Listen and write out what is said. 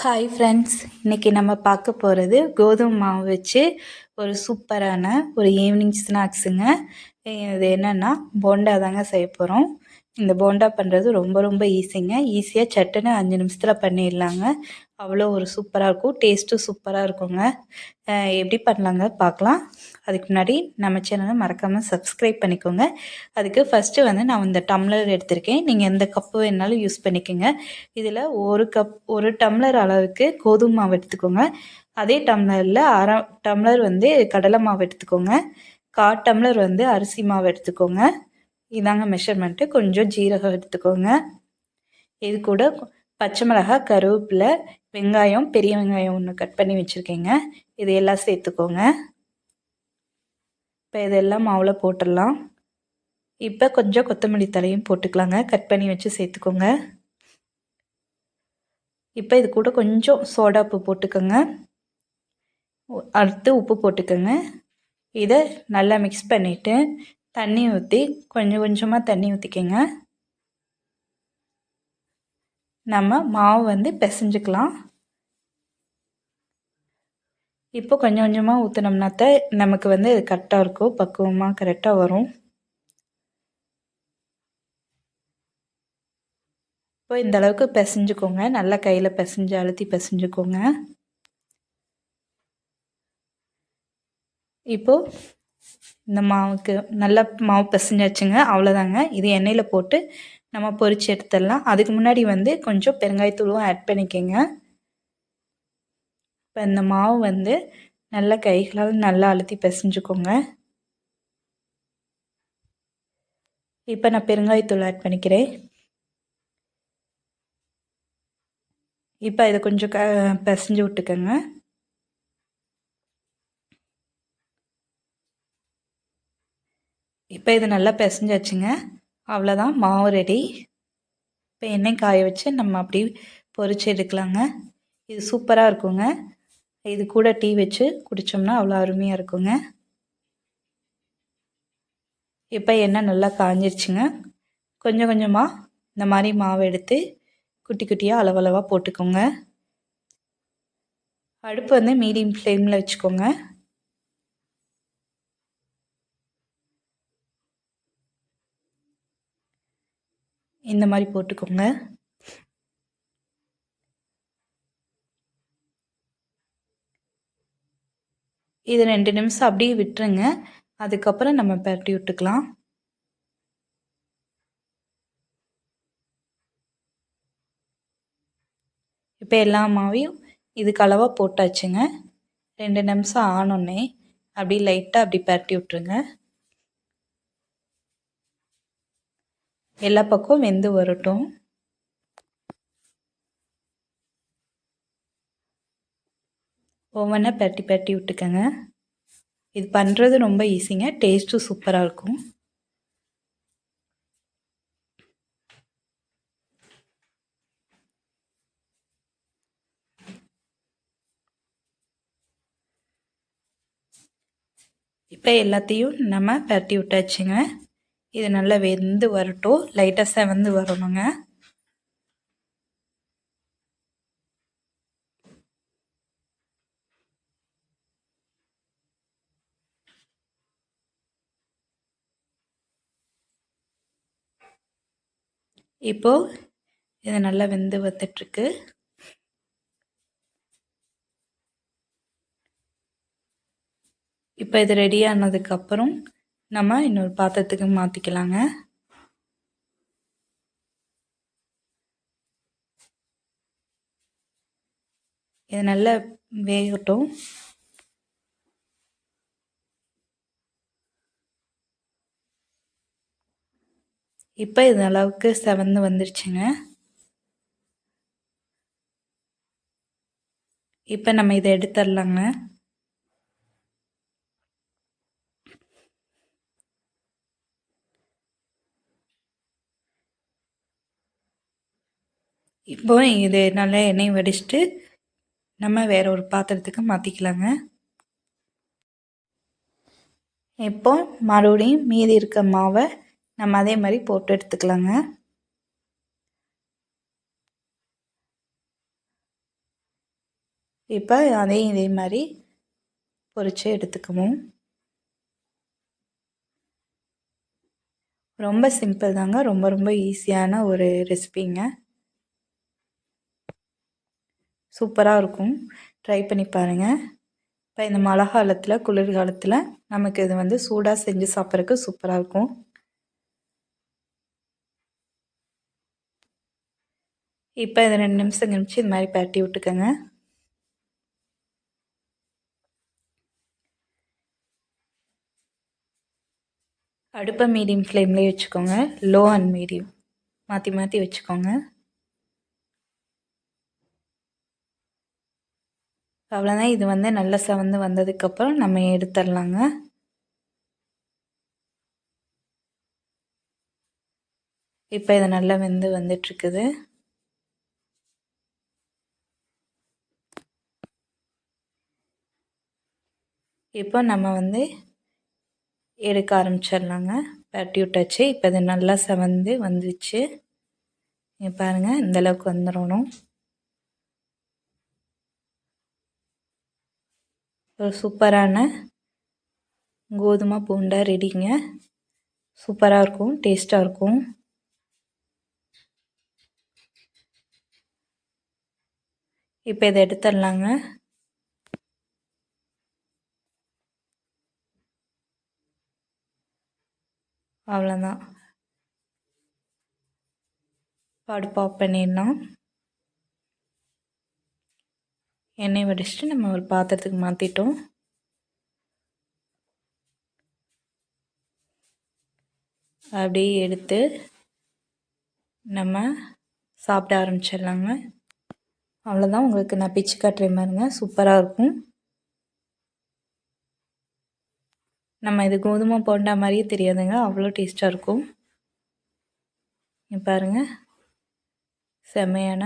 Hi friends இன்றைக்கி நம்ம பார்க்க போகிறது கோதுமை மாவு வச்சு ஒரு சூப்பரான ஒரு ஈவினிங் ஸ்நாக்ஸுங்க இது என்னென்னா போண்டா தாங்க செய்ய போகிறோம் இந்த போண்டா பண்ணுறது ரொம்ப ரொம்ப ஈஸிங்க ஈஸியாக சட்டுன்னு அஞ்சு நிமிஷத்தில் பண்ணிடலாங்க. அவ்வளோ ஒரு சூப்பராக இருக்கும். டேஸ்ட்டும் சூப்பராக இருக்குங்க. எப்படி பண்ணலாங்க? பார்க்கலாம். அதுக்கு முன்னாடி நம்ம சேனலை மறக்காமல் சப்ஸ்கிரைப் பண்ணிக்கோங்க. அதுக்கு ஃபஸ்ட்டு வந்து நான் இந்த டம்ளர் எடுத்திருக்கேன். நீங்கள் எந்த கப்பு வேணாலும் யூஸ் பண்ணிக்கோங்க. இதில் ஒரு கப் ஒரு டம்ளர் அளவுக்கு கோதுமை மாவு எடுத்துக்கோங்க. அதே டம்ளரில் அரை டம்ளர் வந்து கடலை மாவு எடுத்துக்கோங்க. கா டம்ளர் வந்து அரிசி மாவு எடுத்துக்கோங்க. இதாங்க மெஷர்மெண்ட்டு கொஞ்சம் ஜீரகம் எடுத்துக்கோங்க. இது கூட பச்சை மிளகாய் கருவேப்பிலை வெங்காயம் பெரிய வெங்காயம் ஒன்று கட் பண்ணி வச்சுருக்கேங்க. இது எல்லாம் சேர்த்துக்கோங்க. இப்போ இதெல்லாம் மாவில் போட்டுடலாம். இப்போ கொஞ்சம் கொத்தமல்லி தலையும் போட்டுக்கலாங்க. கட் பண்ணி வச்சு சேர்த்துக்கோங்க. இப்போ இது கூட கொஞ்சம் சோடா உப்பு போட்டுக்கோங்க. அடுத்து உப்பு போட்டுக்கோங்க. இதை நல்லா மிக்ஸ் பண்ணிவிட்டு தண்ணி ஊற்றி கொஞ்சம் கொஞ்சமாக தண்ணி ஊற்றிக்கங்க நம்ம மாவு வந்து பிசைஞ்சுக்கலாம். இப்போ கொஞ்சம் கொஞ்சமாக ஊற்றினோம்னாத்த நமக்கு வந்து இது கரெக்டாக இருக்கும். பக்குவமாக கரெக்டாக வரும். இப்போ இந்த அளவுக்கு பிசைஞ்சுக்கோங்க. நல்லா கையில் பிசைஞ்சு அழுத்தி பிசைஞ்சுக்கோங்க. இப்போது இந்த மாவுக்கு நல்லா மாவு பிசைஞ்சாச்சுங்க. அவ்வளோதாங்க இது எண்ணெயில் போட்டு நம்ம பொரித்து எடுத்துடலாம். அதுக்கு முன்னாடி வந்து கொஞ்சம் பெருங்காயத்தூளும் ஆட் பண்ணிக்கோங்க. இப்போ இந்த மாவு வந்து நல்லா கைகளால் நல்லா அழுத்தி பிசைஞ்சுக்கோங்க. இப்போ நான் பெருங்காயத்தூள் ஆட் பண்ணிக்கிறேன். இப்போ இதை கொஞ்சம் க பிசைஞ்சு விட்டுக்கோங்க. இப்போ இது நல்லா பிசைஞ்சாச்சுங்க. அவ்வளோதான் மாவு ரெடி இப்போ எண்ணெய் காய வச்சு நம்ம அப்படி பொறிச்சு எடுக்கலாங்க. இது சூப்பராக இருக்குங்க. இது கூட டீ வச்சு குடித்தோம்னா அவ்வளோ அருமையாக இருக்குங்க. இப்போ எண்ணெய் நல்லா காஞ்சிருச்சுங்க. கொஞ்சம் கொஞ்சமாக இந்த மாதிரி மாவு எடுத்து குட்டி குட்டியாக அளவளவாக போட்டுக்கோங்க. அடுப்பு வந்து மீடியம் ஃப்ளேமில் வச்சுக்கோங்க. இந்த மாதிரி போட்டுக்கோங்க. இது ரெண்டு நிமிஷம் அப்படியே விட்டுருங்க. அதுக்கப்புறம் நம்ம பரட்டி விட்டுக்கலாம். இப்போ எல்லா மாவையும் இதுக்கு அளவாக போட்டாச்சுங்க. ரெண்டு நிமிஷம் ஆனோடனே அப்படி லைட்டாக அப்படி பரட்டி விட்ருங்க எல்லா பக்கம் வெந்து வரட்டும். ஒவ்வொன்றா பரட்டி பரட்டி விட்டுக்கோங்க. இது பண்ணுறது ரொம்ப ஈஸிங்க டேஸ்ட்டும் சூப்பராக இருக்கும். இப்போ எல்லாத்தையும் நம்ம பரட்டி விட்டாச்சுங்க. இது நல்லா வெந்து வரட்டும். லைட்டாக செவந்து வரணுங்க. இப்போது இது நல்லா வெந்து வந்துட்டுருக்கு இப்போ இது ரெடி ஆனதுக்கப்புறம் நம்ம இன்னொரு பாத்திரத்துக்கு மாற்றிக்கலாங்க இது நல்லா வேகட்டும். இப்போ இது அளவுக்கு செவந்து வந்துருச்சுங்க. இப்போ நம்ம இதை எடுத்துடலாங்க. இப்போ இது நல்லா எண்ணெய் வடிச்சிட்டு நம்ம வேற ஒரு பாத்திரத்துக்கு மாற்றிக்கலாங்க இப்போ மறுபடியும் மீதி இருக்க மாவை நம்ம அதே மாதிரி போட்டு எடுத்துக்கலாங்க. இப்போ அதையும் இதே மாதிரி பொரித்து எடுத்துக்குவோம். ரொம்ப சிம்பிள் தாங்க ரொம்ப ரொம்ப ஈஸியான ஒரு ரெசிபிங்க. சூப்பராக இருக்கும். ட்ரை பண்ணி பாருங்கள் இப்போ இந்த மழை காலத்தில் குளிர்காலத்தில் நமக்கு இது வந்து சூடாக செஞ்சு சாப்பிட்றதுக்கு சூப்பராக இருக்கும். இப்போ இதை ரெண்டு நிமிஷம் கழிச்சு இது மாதிரி பரட்டி விட்டுக்கோங்க. அடுப்பை மீடியம் ஃப்ளேம்லேயே வச்சுக்கோங்க. Low and medium. மாற்றி மாற்றி வச்சுக்கோங்க. அவ்வளோதான் இது வந்து நல்ல சவந்து வந்ததுக்கப்புறம் நம்ம எடுத்துடலாங்க. இப்போ இது நல்லா வெந்து வந்துட்டுருக்குது இப்போ நம்ம வந்து எடுக்க ஆரம்பிச்சிடலாங்க. பரட்டி விட்டாச்சு இப்போ இது நல்லா செவந்து வந்துச்சு. இங்கே பாருங்கள் இந்தளவுக்கு வந்துடணும். ஒரு சூப்பரான கோதுமை பூண்டா ரெடிங்க. சூப்பராக இருக்கும் டேஸ்ட்டாக இருக்கும். இப்போ இதை எடுத்துடலாங்க. அவ்வளோதான் அடுப்பு ஆஃப் பண்ணிடலாம். எண்ணெய் வடிச்சிட்டு நம்ம ஒரு பாத்திரத்துக்கு மாற்றிட்டோம் அப்படியே எடுத்து நம்ம சாப்பிட ஆரம்பிச்சிடலாங்க. அவ்வளோதான் உங்களுக்கு நான் பிச்சு காட்டுறேன் பாருங்க. சூப்பராக இருக்கும். நம்ம இது கோதுமை போண்டா மாதிரியே தெரியாதுங்க. அவ்வளோ டேஸ்ட்டாக இருக்கும். பாருங்கள் செம்மையான